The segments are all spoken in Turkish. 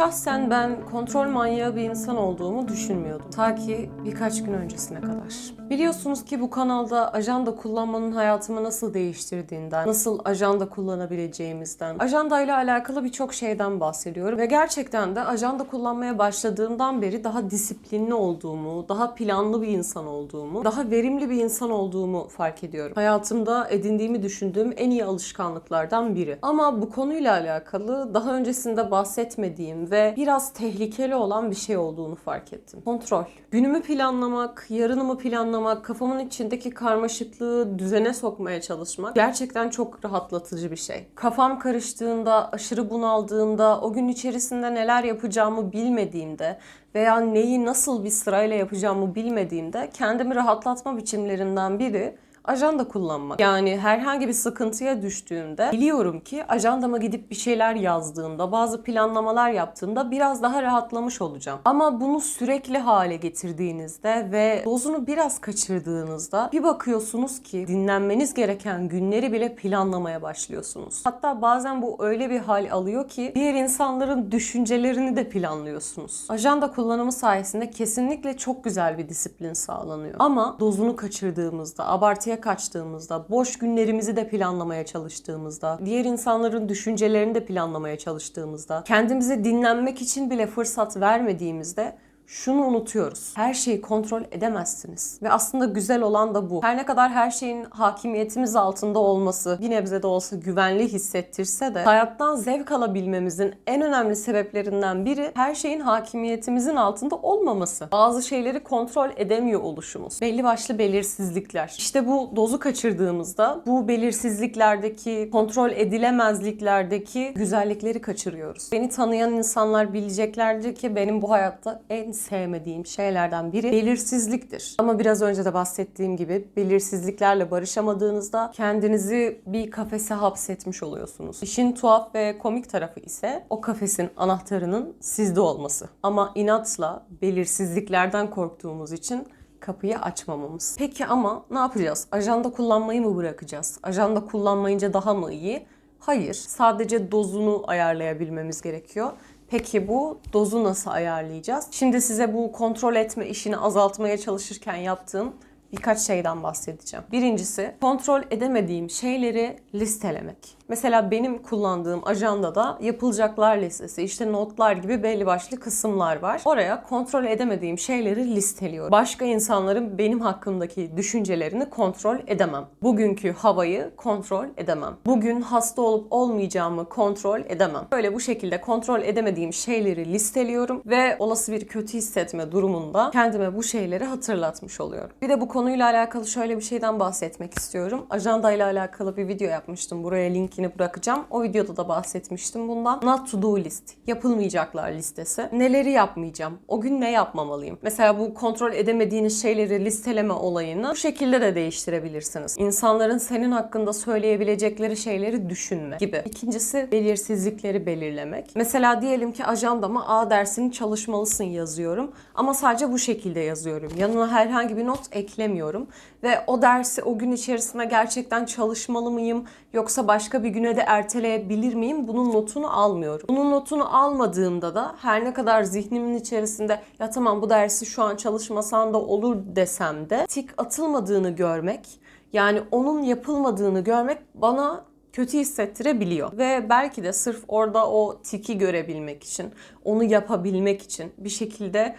Şahsen ben kontrol manyağı bir insan olduğumu düşünmüyordum. Ta ki birkaç gün öncesine kadar. Biliyorsunuz ki bu kanalda ajanda kullanmanın hayatımı nasıl değiştirdiğinden, nasıl ajanda kullanabileceğimizden, ajanda ile alakalı birçok şeyden bahsediyorum. Ve gerçekten de ajanda kullanmaya başladığımdan beri daha disiplinli olduğumu, daha planlı bir insan olduğumu, daha verimli bir insan olduğumu fark ediyorum. Hayatımda edindiğimi düşündüğüm en iyi alışkanlıklardan biri. Ama bu konuyla alakalı daha öncesinde bahsetmediğim ve biraz tehlikeli olan bir şey olduğunu fark ettim. Kontrol. Günümü planlamak, yarınımı planlamak, kafamın içindeki karmaşıklığı düzene sokmaya çalışmak gerçekten çok rahatlatıcı bir şey. Kafam karıştığında, aşırı bunaldığımda, o gün içerisinde neler yapacağımı bilmediğimde veya neyi nasıl bir sırayla yapacağımı bilmediğimde kendimi rahatlatma biçimlerinden biri ajanda kullanmak. Yani herhangi bir sıkıntıya düştüğümde biliyorum ki ajandama gidip bir şeyler yazdığımda, bazı planlamalar yaptığımda biraz daha rahatlamış olacağım. Ama bunu sürekli hale getirdiğinizde ve dozunu biraz kaçırdığınızda bir bakıyorsunuz ki dinlenmeniz gereken günleri bile planlamaya başlıyorsunuz. Hatta bazen bu öyle bir hal alıyor ki diğer insanların düşüncelerini de planlıyorsunuz. Ajanda kullanımı sayesinde kesinlikle çok güzel bir disiplin sağlanıyor. Ama dozunu kaçırdığımızda, abartıya kaçtığımızda, boş günlerimizi de planlamaya çalıştığımızda, diğer insanların düşüncelerini de planlamaya çalıştığımızda, kendimize dinlenmek için bile fırsat vermediğimizde şunu unutuyoruz. Her şeyi kontrol edemezsiniz. Ve aslında güzel olan da bu. Her ne kadar her şeyin hakimiyetimiz altında olması bir nebze de olsa güvenli hissettirse de hayattan zevk alabilmemizin en önemli sebeplerinden biri her şeyin hakimiyetimizin altında olmaması. Bazı şeyleri kontrol edemiyor oluşumuz. Belli başlı belirsizlikler. İşte bu dozu kaçırdığımızda bu belirsizliklerdeki, kontrol edilemezliklerdeki güzellikleri kaçırıyoruz. Beni tanıyan insanlar bileceklerdir ki benim bu hayatta en sevmediğim şeylerden biri belirsizliktir. Ama biraz önce de bahsettiğim gibi belirsizliklerle barışamadığınızda kendinizi bir kafese hapsetmiş oluyorsunuz. İşin tuhaf ve komik tarafı ise o kafesin anahtarının sizde olması. Ama inatla belirsizliklerden korktuğumuz için kapıyı açmamamız. Peki ama ne yapacağız? Ajanda kullanmayı mı bırakacağız? Ajanda kullanmayınca daha mı iyi? Hayır. Sadece dozunu ayarlayabilmemiz gerekiyor. Peki bu dozu nasıl ayarlayacağız? Şimdi size bu kontrol etme işini azaltmaya çalışırken yaptığım birkaç şeyden bahsedeceğim. Birincisi kontrol edemediğim şeyleri listelemek. Mesela benim kullandığım ajandada yapılacaklar listesi, işte notlar gibi belli başlı kısımlar var. Oraya kontrol edemediğim şeyleri listeliyorum. Başka insanların benim hakkımdaki düşüncelerini kontrol edemem. Bugünkü havayı kontrol edemem. Bugün hasta olup olmayacağımı kontrol edemem. Böyle bu şekilde kontrol edemediğim şeyleri listeliyorum ve olası bir kötü hissetme durumunda kendime bu şeyleri hatırlatmış oluyorum. Bir de bu konuyla alakalı şöyle bir şeyden bahsetmek istiyorum. Ajanda ile alakalı bir video yapmıştım. Buraya linkini bırakacağım. O videoda da bahsetmiştim bundan. Not to do list. Yapılmayacaklar listesi. Neleri yapmayacağım? O gün ne yapmamalıyım? Mesela bu kontrol edemediğiniz şeyleri listeleme olayını bu şekilde de değiştirebilirsiniz. İnsanların senin hakkında söyleyebilecekleri şeyleri düşünme gibi. İkincisi belirsizlikleri belirlemek. Mesela diyelim ki ajandama A dersini çalışmalısın yazıyorum ama sadece bu şekilde yazıyorum. Yanına herhangi bir not eklemiyorum ve o dersi o gün içerisinde gerçekten çalışmalı mıyım yoksa başka bir güne de erteleyebilir miyim? Bunun notunu almıyorum. Bunun notunu almadığımda da her ne kadar zihnimin içerisinde ya tamam bu dersi şu an çalışmasan da olur desem de tik atılmadığını görmek yani onun yapılmadığını görmek bana kötü hissettirebiliyor. Ve belki de sırf orada o tiki görebilmek için, onu yapabilmek için, bir şekilde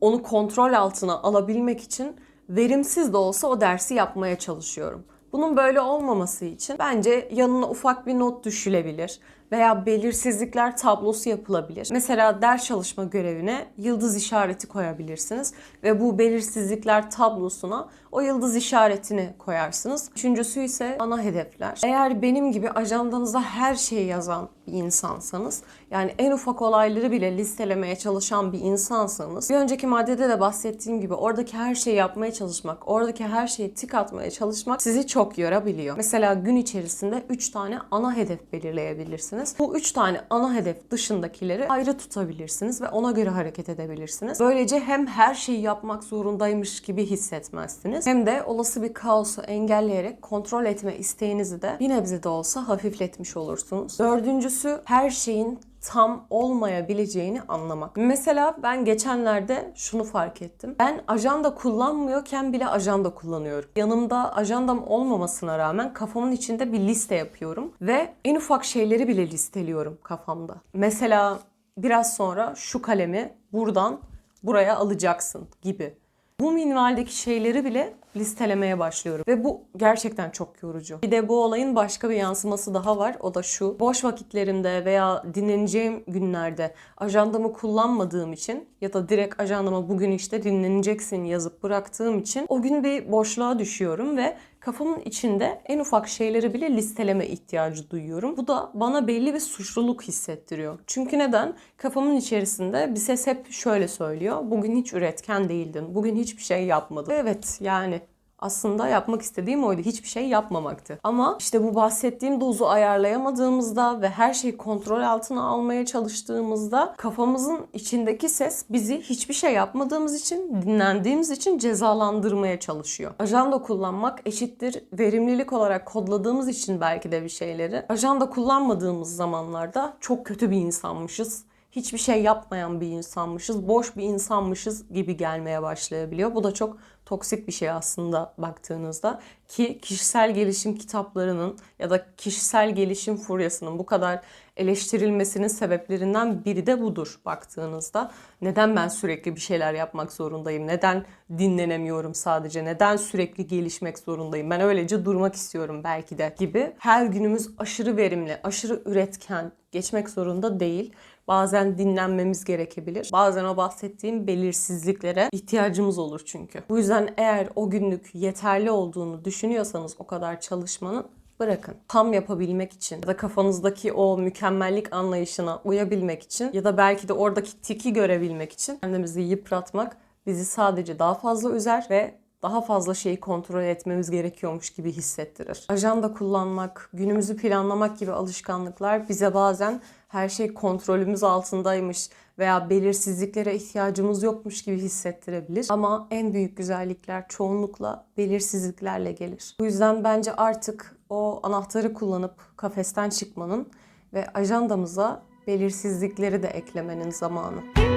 onu kontrol altına alabilmek için verimsiz de olsa o dersi yapmaya çalışıyorum. Bunun böyle olmaması için bence yanına ufak bir not düşülebilir veya belirsizlikler tablosu yapılabilir. Mesela ders çalışma görevine yıldız işareti koyabilirsiniz ve bu belirsizlikler tablosuna o yıldız işaretini koyarsınız. Üçüncüsü ise ana hedefler. Eğer benim gibi ajandanıza her şeyi yazan bir insansanız, yani en ufak olayları bile listelemeye çalışan bir insansanız, bir önceki maddede de bahsettiğim gibi oradaki her şeyi yapmaya çalışmak, oradaki her şeyi tik atmaya çalışmak sizi çok yorabiliyor. Mesela gün içerisinde 3 tane ana hedef belirleyebilirsiniz. Bu 3 tane ana hedef dışındakileri ayrı tutabilirsiniz ve ona göre hareket edebilirsiniz. Böylece hem her şeyi yapmak zorundaymış gibi hissetmezsiniz hem de olası bir kaosu engelleyerek kontrol etme isteğinizi de bir nebze de olsa hafifletmiş olursunuz. Dördüncüsü her şeyin tam olmayabileceğini anlamak. Mesela ben geçenlerde şunu fark ettim. Ben ajanda kullanmıyorken bile ajanda kullanıyorum. Yanımda ajandam olmamasına rağmen kafamın içinde bir liste yapıyorum ve en ufak şeyleri bile listeliyorum kafamda. Mesela biraz sonra şu kalemi buradan buraya alacaksın gibi. Bu minvaldeki şeyleri bile listelemeye başlıyorum. Ve bu gerçekten çok yorucu. Bir de bu olayın başka bir yansıması daha var. O da şu. Boş vakitlerimde veya dinleneceğim günlerde ajandamı kullanmadığım için ya da direkt ajandama bugün işte dinleneceksin yazıp bıraktığım için o gün bir boşluğa düşüyorum ve kafamın içinde en ufak şeyleri bile listeleme ihtiyacı duyuyorum. Bu da bana belli bir suçluluk hissettiriyor. Çünkü neden? Kafamın içerisinde bir ses hep şöyle söylüyor. Bugün hiç üretken değildin. Bugün hiçbir şey yapmadın. Evet yani aslında yapmak istediğim oydu. Hiçbir şey yapmamaktı. Ama işte bu bahsettiğim dozu ayarlayamadığımızda ve her şeyi kontrol altına almaya çalıştığımızda kafamızın içindeki ses bizi hiçbir şey yapmadığımız için, dinlendiğimiz için cezalandırmaya çalışıyor. Ajanda kullanmak eşittir verimlilik olarak kodladığımız için belki de bir şeyleri. Ajanda kullanmadığımız zamanlarda çok kötü bir insanmışız hiçbir şey yapmayan bir insanmışız, boş bir insanmışız gibi gelmeye başlayabiliyor. Bu da çok toksik bir şey aslında baktığınızda ki kişisel gelişim kitaplarının ya da kişisel gelişim furyasının bu kadar eleştirilmesinin sebeplerinden biri de budur baktığınızda. Neden ben sürekli bir şeyler yapmak zorundayım? Neden dinlenemiyorum sadece? Neden sürekli gelişmek zorundayım? Ben öylece durmak istiyorum belki de gibi. Her günümüz aşırı verimli, aşırı üretken geçmek zorunda değil. Bazen dinlenmemiz gerekebilir. Bazen o bahsettiğim belirsizliklere ihtiyacımız olur çünkü. Bu yüzden eğer o günlük yeterli olduğunu düşünüyorsanız o kadar çalışmanın bırakın. Tam yapabilmek için ya da kafanızdaki o mükemmellik anlayışına uyabilmek için ya da belki de oradaki tiki görebilmek için kendimizi yıpratmak bizi sadece daha fazla üzer ve daha fazla şeyi kontrol etmemiz gerekiyormuş gibi hissettirir. Ajanda kullanmak, günümüzü planlamak gibi alışkanlıklar bize bazen her şey kontrolümüz altındaymış veya belirsizliklere ihtiyacımız yokmuş gibi hissettirebilir. Ama en büyük güzellikler çoğunlukla belirsizliklerle gelir. Bu yüzden bence artık o anahtarı kullanıp kafesten çıkmanın ve ajandamıza belirsizlikleri de eklemenin zamanı.